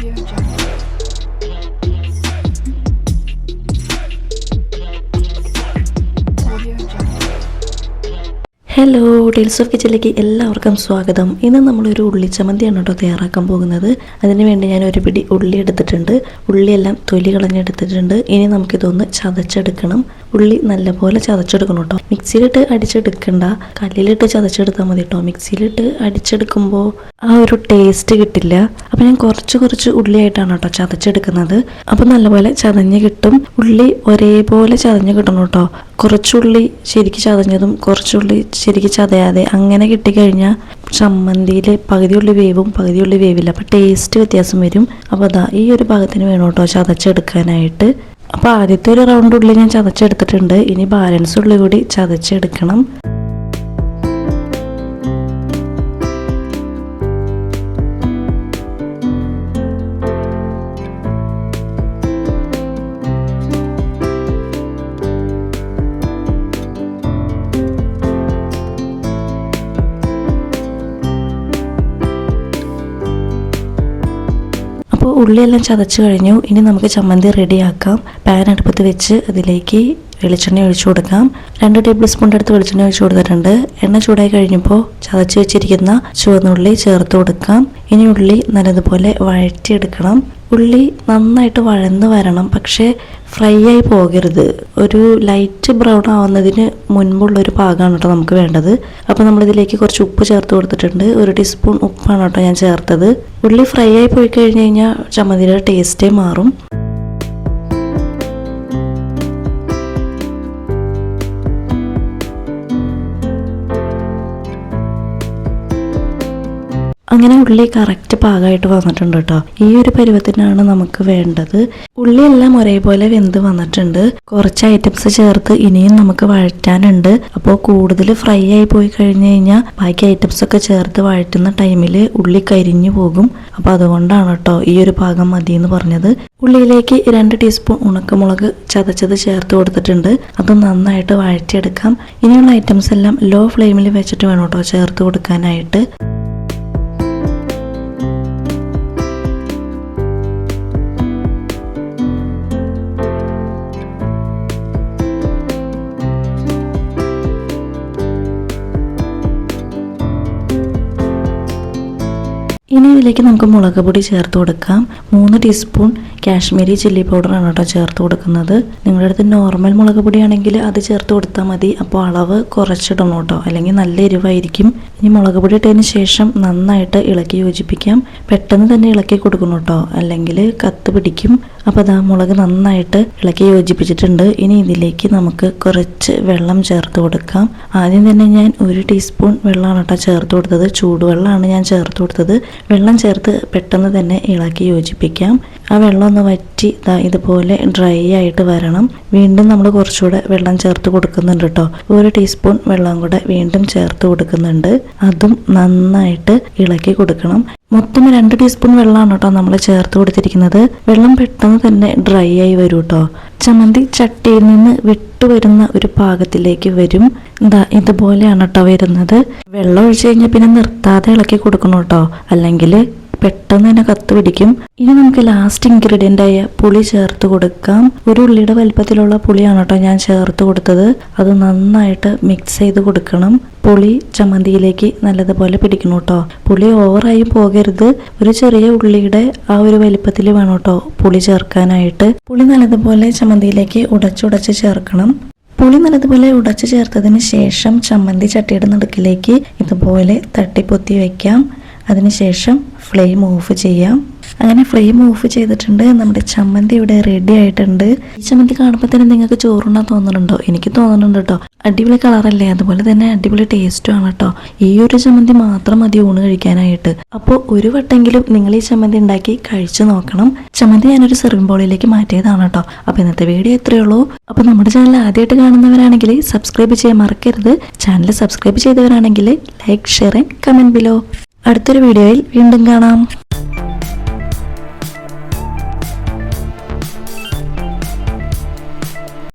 Hello tales of കിച്ചണിലേക്ക് എല്ലാവർക്കും സ്വാഗതം. ഇന്ന് നമ്മളൊരു ഉള്ളിച്ചമന്തിയാണ് കേട്ടോ തയ്യാറാക്കാൻ പോകുന്നത്. അതിനുവേണ്ടി ഞാൻ ഒരു പിടി ഉള്ളി എടുത്തിട്ടുണ്ട്. ഉള്ളിയെല്ലാം തൊലി കളഞ്ഞെടുത്തിട്ടുണ്ട്. ഇനി നമുക്കിതൊന്ന് ചതച്ചെടുക്കണം. ഉള്ളി നല്ലപോലെ ചതച്ചെടുക്കണം കേട്ടോ മിക്സിയിലിട്ട് അടിച്ചെടുക്കണ്ട. കല്ലിലിട്ട് ചതച്ചെടുത്താൽ മതി കേട്ടോ മിക്സിയിലിട്ട് അടിച്ചെടുക്കുമ്പോൾ ആ ഒരു ടേസ്റ്റ് കിട്ടില്ല. അപ്പം ഞാൻ കുറച്ച് കുറച്ച് ഉള്ളിയായിട്ടാണ് കേട്ടോ ചതച്ചെടുക്കുന്നത്. അപ്പം നല്ലപോലെ ചതഞ്ഞ് കിട്ടും. ഉള്ളി ഒരേപോലെ ചതഞ്ഞ് കിട്ടണം കേട്ടോ കുറച്ചുള്ളി ശരിക്ക് ചതഞ്ഞതും കുറച്ചുള്ളി ശരിക്ക് ചതയാതെ അങ്ങനെ കിട്ടിക്കഴിഞ്ഞാൽ ചമ്മന്തിയിൽ പകുതിയുള്ളി വേവും പകുതിയുള്ളി വേവില്ല. അപ്പം ടേസ്റ്റ് വ്യത്യാസം വരും. അപ്പോൾ അതാ ഈ ഒരു ഭാഗത്തിന് വേണം കേട്ടോ ചതച്ചെടുക്കാനായിട്ട്. അപ്പോൾ ആദ്യത്തെ ഒരു റൗണ്ട് ഉള്ളിൽ ഞാൻ ചതച്ചെടുത്തിട്ടുണ്ട്. ഇനി ബാലൻസ് ഉള്ളി കൂടി ചതച്ചെടുക്കണം. ഉള്ളിയെല്ലാം ചതച്ച് കഴിഞ്ഞു. ഇനി നമുക്ക് ചമ്മന്തി റെഡിയാക്കാം പാൻ അടുപ്പത്ത് വെച്ച് അതിലേക്ക് വെളിച്ചെണ്ണ ഒഴിച്ചു കൊടുക്കാം. രണ്ട് ടേബിൾ സ്പൂൺ അടുത്ത് വെളിച്ചെണ്ണ ഒഴിച്ചു കൊടുത്തിട്ടുണ്ട്. എണ്ണ ചൂടായി കഴിഞ്ഞപ്പോൾ ചതച്ച് വെച്ചിരിക്കുന്ന ചുവന്നുള്ളി ചേർത്ത് കൊടുക്കാം. ഇനി ഉള്ളി നല്ലതുപോലെ വഴറ്റിയെടുക്കണം. ഉള്ളി നന്നായിട്ട് വഴന്ന് വരണം പക്ഷേ ഫ്രൈ ആയി പോകരുത്. ഒരു ലൈറ്റ് ബ്രൗൺ ആവുന്നതിന് മുൻപുള്ള ഒരു പാകമാണ് കേട്ടോ നമുക്ക് വേണ്ടത്. അപ്പോൾ നമ്മളിതിലേക്ക് കുറച്ച് ഉപ്പ് ചേർത്ത് കൊടുത്തിട്ടുണ്ട്. ഒരു ടീസ്പൂൺ ഉപ്പാണ് കേട്ടോ ഞാൻ ചേർത്തത്. ഉള്ളി ഫ്രൈ ആയി പോയി കഴിഞ്ഞ് കഴിഞ്ഞാൽ ചമ്മന്തിയുടെ ടേസ്റ്റേ മാറും. അങ്ങനെ ഉള്ളി കറക്റ്റ് പാകമായിട്ട് വന്നിട്ടുണ്ട് കേട്ടോ. ഈ ഒരു പരുവത്തിനാണ് നമുക്ക് വേണ്ടത്. ഉള്ളി ഉള്ളിയെല്ലാം ഒരേപോലെ വെന്ത് വന്നിട്ടുണ്ട്. കുറച്ച് ഐറ്റംസ് ചേർത്ത് ഇനിയും നമുക്ക് വഴറ്റാനുണ്ട്. അപ്പോൾ കൂടുതൽ ഫ്രൈ ആയി പോയി കഴിഞ്ഞു കഴിഞ്ഞാൽ ബാക്കി ഐറ്റംസ് ഒക്കെ ചേർത്ത് വഴറ്റുന്ന ടൈമിൽ ഉള്ളി കരിഞ്ഞു പോകും. അപ്പോൾ അതുകൊണ്ടാണ് കേട്ടോ ഈ ഒരു പാകം മതി എന്ന് പറഞ്ഞത്. ഉള്ളിയിലേക്ക് രണ്ട് ടീസ്പൂൺ ഉണക്കമുളക് ചതച്ചത് ചേർത്ത് കൊടുത്തിട്ടുണ്ട്. അത് നന്നായിട്ട് വഴറ്റിയെടുക്കാം. ഇനിയുള്ള ഐറ്റംസ് എല്ലാം ലോ ഫ്ലെയിമിൽ വെച്ചിട്ട് വേണം കേട്ടോ ചേർത്ത് കൊടുക്കാനായിട്ട്. ഇനി ഇതിലേക്ക് നമുക്ക് മുളക് പൊടി ചേർത്ത് കൊടുക്കാം. മൂന്ന് ടീസ്പൂൺ കാശ്മീരി ചില്ലി പൗഡറാണ് കേട്ടോ ചേർത്ത് കൊടുക്കുന്നത്. നിങ്ങളുടെ അടുത്ത് നോർമൽ മുളക് പൊടിയാണെങ്കിൽ അത് ചേർത്ത് കൊടുത്താൽ മതി. അപ്പോൾ അളവ് കുറച്ചിടണം കേട്ടോ. അല്ലെങ്കിൽ നല്ല എരിവായിരിക്കും. ഇനി മുളക് പൊടി ഇട്ടതിന് ശേഷം നന്നായിട്ട് ഇളക്കി യോജിപ്പിക്കാം. പെട്ടെന്ന് തന്നെ ഇളക്കി കൊടുക്കണം കേട്ടോ. അല്ലെങ്കിൽ കത്ത് പിടിക്കും. അപ്പോൾ അതാ മുളക് നന്നായിട്ട് ഇളക്കി യോജിപ്പിച്ചിട്ടുണ്ട്. ഇനി ഇതിലേക്ക് നമുക്ക് കുറച്ച് വെള്ളം ചേർത്ത് കൊടുക്കാം. ആദ്യം തന്നെ ഞാൻ ഒരു ടീസ്പൂൺ വെള്ളമാണ് കേട്ടോ ചേർത്ത് കൊടുത്തത്. ചൂടുവെള്ളമാണ് ഞാൻ ചേർത്ത് കൊടുത്തത്. വെള്ളം ചേർത്ത് പെട്ടെന്ന് തന്നെ ഇളക്കി യോജിപ്പിക്കാം. ആ വെള്ളം ഒന്ന് വറ്റി ഇതുപോലെ ഡ്രൈ ആയിട്ട് വരണം. വീണ്ടും നമ്മൾ കുറച്ചുകൂടെ വെള്ളം ചേർത്ത് കൊടുക്കുന്നുണ്ട് കേട്ടോ ഒരു ടീസ്പൂൺ വെള്ളം കൂടെ വീണ്ടും ചേർത്ത് കൊടുക്കുന്നുണ്ട്. അതും നന്നായിട്ട് ഇളക്കി കൊടുക്കണം. മൊത്തം രണ്ട് ടീസ്പൂൺ വെള്ളമാണ് കേട്ടോ നമ്മൾ ചേർത്ത് കൊടുത്തിരിക്കുന്നത്. വെള്ളം പെട്ടെന്ന് തന്നെ ഡ്രൈ ആയി വരും കേട്ടോ ചമ്മന്തി ചട്ടിയിൽ നിന്ന് വിട്ടുവരുന്ന ഒരു പാകത്തിലേക്ക് വരും. എന്താ ഇതുപോലെയാണ് കേട്ടോ വരുന്നത്. വെള്ളം ഒഴിച്ചു കഴിഞ്ഞാൽ പിന്നെ നിർത്താതെ ഇളക്കി കൊടുക്കണം കേട്ടോ അല്ലെങ്കിൽ പെട്ടെന്ന് തന്നെ കത്ത് പിടിക്കും. ഇനി നമുക്ക് ലാസ്റ്റ് ഇൻഗ്രീഡിയന്റ് ആയ പുളി ചേർത്ത് കൊടുക്കാം. ഒരു ഉള്ളിയുടെ വലിപ്പത്തിലുള്ള പുളിയാണ് കേട്ടോ ഞാൻ ചേർത്ത് കൊടുത്തത്. അത് നന്നായിട്ട് മിക്സ് ചെയ്ത് കൊടുക്കണം. പുളി ചമ്മന്തിയിലേക്ക് നല്ലതുപോലെ പിടിക്കണം കേട്ടോ പുളി ഓവറായും പോകരുത്. ഒരു ചെറിയ ഉള്ളിയുടെ ആ ഒരു വലിപ്പത്തിൽ വേണം കേട്ടോ പുളി ചേർക്കാനായിട്ട്. പുളി നല്ലതുപോലെ ചമ്മന്തിയിലേക്ക് ഉടച്ചുടച്ച് ചേർക്കണം. പുളി നല്ലതുപോലെ ഉടച്ചു ചേർത്തതിന് ശേഷം ചമ്മന്തി ചട്ടിയുടെ നടുക്കിലേക്ക് ഇതുപോലെ തട്ടിപ്പൊത്തി വയ്ക്കാം അതിനുശേഷം ഫ്ലെയിം ഓഫ് ചെയ്യാം. അങ്ങനെ ഫ്ലെയിം ഓഫ് ചെയ്തിട്ടുണ്ട്. നമ്മുടെ ചമ്മന്തി ഇവിടെ റെഡി ആയിട്ടുണ്ട്. ഈ ചമ്മന്തി കാണുമ്പോൾ തന്നെ നിങ്ങൾക്ക് ചോറുണ്ണാൻ തോന്നുന്നുണ്ടോ എനിക്ക് തോന്നുന്നുണ്ട് കേട്ടോ അടിപൊളി കളറല്ലേ അതുപോലെ തന്നെ അടിപൊളി ടേസ്റ്റും ആണ് കേട്ടോ ഈ ഒരു ചമ്മന്തി മാത്രം മതി ഊണ് കഴിക്കാനായിട്ട്. അപ്പോൾ ഒരു വട്ടെങ്കിലും നിങ്ങൾ ഈ ചമ്മന്തി ഉണ്ടാക്കി കഴിച്ചു നോക്കണം. ചമ്മന്തി ഞാനൊരു സെർവിംഗ് ബോളിലേക്ക് മാറ്റിയതാണ് കേട്ടോ അപ്പോൾ ഇന്നത്തെ വീഡിയോ ഇത്രയേ ഉള്ളൂ. അപ്പോൾ നമ്മുടെ ചാനൽ ആദ്യമായിട്ട് കാണുന്നവരാണെങ്കിൽ സബ്സ്ക്രൈബ് ചെയ്യാൻ മറക്കരുത്. Channel subscribe ചെയ്തവരാണെങ്കിൽ like share and comment below അടുത്തൊരു വീഡിയോയിൽ വീണ്ടും കാണാം.